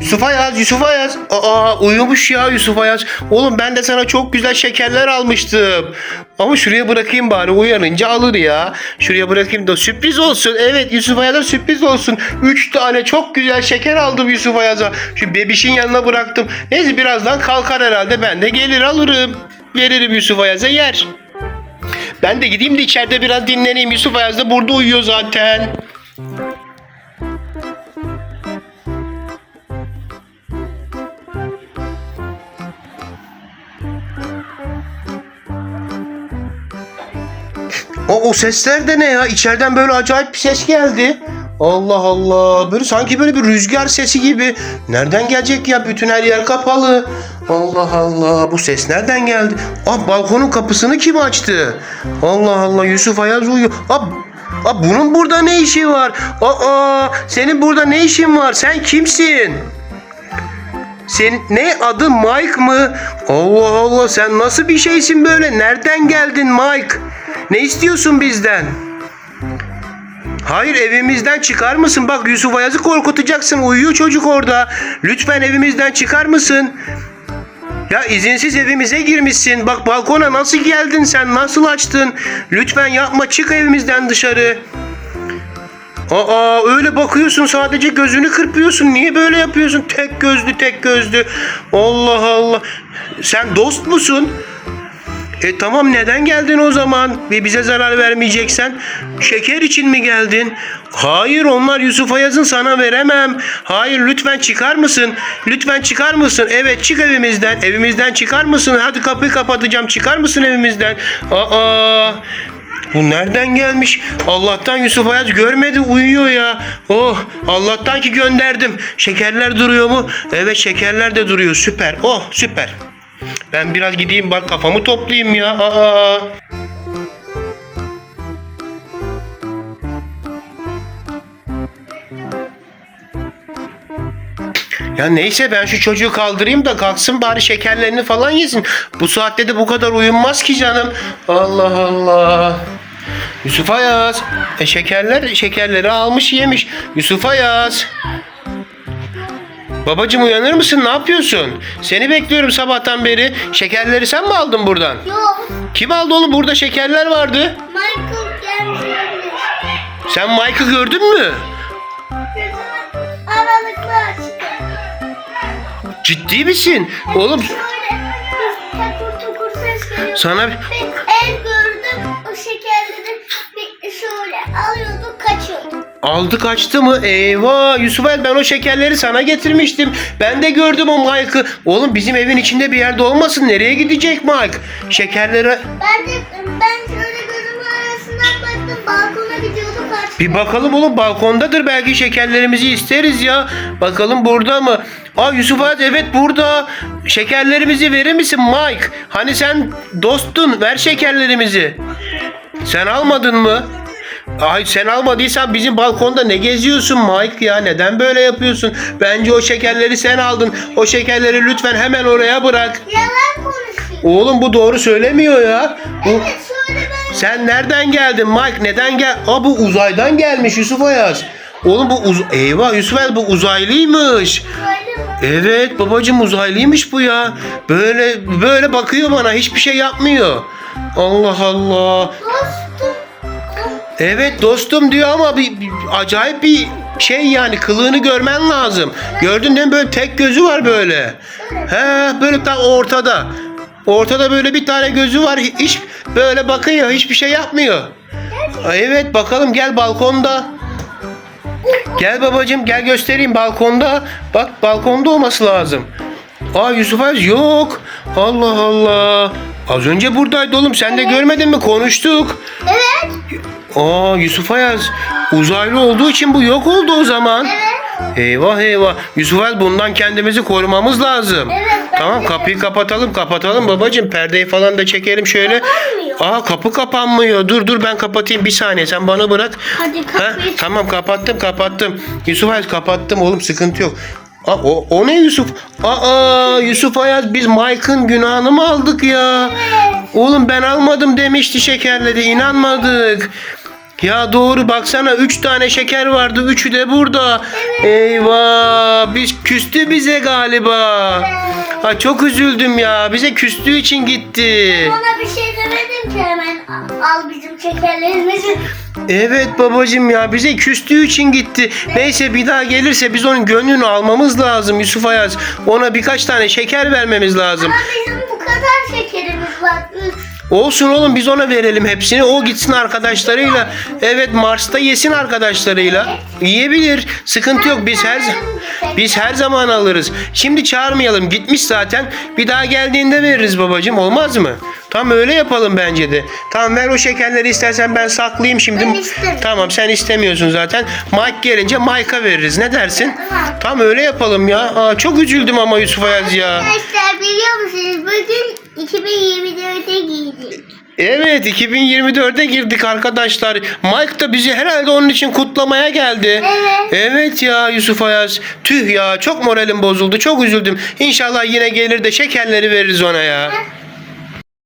Yusuf Ayaz, Yusuf Ayaz. Aa uyumuş ya Yusuf Ayaz. Oğlum ben de sana çok güzel şekerler almıştım. Ama şuraya bırakayım bari uyanınca alır ya. Şuraya bırakayım da sürpriz olsun. Evet Yusuf Ayaz'a sürpriz olsun. Üç tane çok güzel şeker aldım Yusuf Ayaz'a. Şu bebişin yanına bıraktım. Neyse birazdan kalkar herhalde ben de gelir alırım. Veririm Yusuf Ayaz'a yer. Ben de gideyim de içeride biraz dinleneyim. Yusuf Ayaz da burada uyuyor zaten. O, o sesler de ne ya? İçeriden böyle acayip bir ses geldi. Allah Allah. Böyle sanki böyle bir rüzgar sesi gibi. Nereden gelecek ya? Bütün her yer kapalı. Allah Allah. Bu ses nereden geldi? Aa balkonun kapısını kim açtı? Allah Allah. Yusuf Ayaz uyuyor. Aa, aa bunun burada ne işi var? Aa senin burada ne işin var? Sen kimsin? Sen ne adı Mike mı? Allah Allah sen nasıl bir şeysin böyle? Nereden geldin Mike? Ne istiyorsun bizden? Hayır evimizden çıkar mısın? Bak Yusuf Ayaz'ı korkutacaksın. Uyuyor çocuk orada. Lütfen evimizden çıkar mısın? Ya izinsiz evimize girmişsin. Bak balkona nasıl geldin sen? Nasıl açtın? Lütfen yapma çık evimizden dışarı. Aa öyle bakıyorsun sadece gözünü kırpıyorsun. Niye böyle yapıyorsun? Tek gözlü tek gözlü. Allah Allah. Sen dost musun? E tamam neden geldin o zaman? Ve bize zarar vermeyeceksen şeker için mi geldin? Hayır onlar Yusuf Ayaz'ın sana veremem. Hayır lütfen çıkar mısın? Lütfen çıkar mısın? Evet çık evimizden. Evimizden çıkar mısın? Hadi kapıyı kapatacağım. Çıkar mısın evimizden? Aa bu nereden gelmiş? Allah'tan Yusuf Ayaz görmedi uyuyor ya. Oh Allah'tan ki gönderdim. Şekerler duruyor mu? Evet şekerler de duruyor. Süper. Oh süper. Ben biraz gideyim bak kafamı toplayayım ya. Aa. Ya neyse ben şu çocuğu kaldırayım da kalksın bari şekerlerini falan yesin. Bu saatte de bu kadar uyunmaz ki canım. Allah Allah. Yusuf Ayaz. E şekerler şekerleri almış yemiş. Yusuf Ayaz. Babacım uyanır mısın? Ne yapıyorsun? Seni bekliyorum sabahtan beri. Şekerleri sen mi aldın buradan? Yok. Kim aldı oğlum? Burada şekerler vardı. Michael gelmiş olabilir. Sen Mike'ı gördün mü? Aralıklı açtı. Ciddi misin? Oğlum Şöyle takur tukur ses geliyor. sana Bir aldı kaçtı mı? Eyvah Yusuf El ben o şekerleri sana getirmiştim. Ben de gördüm o Mike'ı. Oğlum bizim evin içinde bir yerde olmasın. Nereye gidecek Mike? Şekerleri Ben de ben şöyle gözümün arasından baktım balkona gidiyordu kaçtı. Bir bakalım oğlum balkondadır belki şekerlerimizi isteriz ya. Bakalım burada mı? Aa Yusuf Ağa evet burada. Şekerlerimizi verir misin Mike? Hani sen dostun ver şekerlerimizi. Sen almadın mı? Ay sen almadıysan bizim balkonda ne geziyorsun Mike ya? Neden böyle yapıyorsun? Bence o şekerleri sen aldın. O şekerleri lütfen hemen oraya bırak. Yalan konuşuyor. Oğlum bu doğru söylemiyor ya. Bu... Evet şöyle ben Sen nereden geldin Mike? Neden gel? Aa bu uzaydan gelmiş Yusuf Ayaz. Oğlum bu uz Eyvah Yusuf Ayaz bu uzaylıymış. Evet babacım uzaylıymış bu ya. Böyle böyle bakıyor bana hiçbir şey yapmıyor. Allah Allah. Dostum. Evet dostum diyor ama bir, bir- acayip bir şey yani kılığını görmen lazım. Gördün değil mi böyle tek gözü var böyle. He böyle tam ortada. Ortada böyle bir tane gözü var. Hiç böyle bakıyor hiçbir şey yapmıyor. Evet bakalım gel balkonda. Gel babacığım gel göstereyim balkonda. Bak balkonda olması lazım. Aa Yusuf Aziz yok. Allah Allah. Az önce buradaydı oğlum sen de görmedin mi konuştuk. Evet. Aa Yusuf Ayaz uzaylı olduğu için bu yok oldu o zaman. Evet. Eyvah eyvah. Yusuf Ayaz bundan kendimizi korumamız lazım. Evet, Tamam kapıyı kapatalım kapatalım babacığım. Perdeyi falan da çekelim şöyle. Aa kapı kapanmıyor. Dur dur ben kapatayım bir saniye sen bana bırak. Hadi Ha, kapıyı tamam kapattım kapattım. Yusuf Ayaz kapattım oğlum sıkıntı yok. Aa, o, o ne Yusuf? Aa Yusuf Ayaz biz Mike'ın günahını mı aldık ya? Oğlum ben almadım demişti şekerleri inanmadık. Ya doğru baksana 3 tane şeker vardı. Üçü de burada. Eyvah biz küstü bize galiba. Ha, çok üzüldüm ya. Bize küstüğü için gitti. Ona bir şey demedim ki hemen al bizim şekerlerimizi. Evet babacım ya bize küstüğü için gitti. Neyse bir daha gelirse biz onun gönlünü almamız lazım Yusuf Ayaz. Ona birkaç tane şeker vermemiz lazım. Ama bizim bu kadar şekerimiz var. Üç. Olsun oğlum biz ona verelim hepsini. O gitsin arkadaşlarıyla. Evet Mars'ta yesin arkadaşlarıyla. Yiyebilir. Sıkıntı yok. Biz her biz her zaman alırız. Şimdi çağırmayalım. Gitmiş zaten. Bir daha geldiğinde veririz babacığım. Olmaz mı? Tam öyle yapalım bence de. Tamam ver o şekerleri istersen ben saklayayım şimdi. Ben. Tamam sen istemiyorsun zaten. Mike gelince Mike'a veririz. Ne dersin? Tamam. Tam öyle yapalım ya. Aa, çok üzüldüm ama Yusuf Ayaz ya. Arkadaşlar biliyor musunuz bugün 2024'e giydik. Evet 2024'e girdik arkadaşlar. Mike da bizi herhalde onun için kutlamaya geldi. Evet. Evet ya Yusuf Ayaz. Tüh ya çok moralim bozuldu. Çok üzüldüm. İnşallah yine gelir de şekerleri veririz ona ya.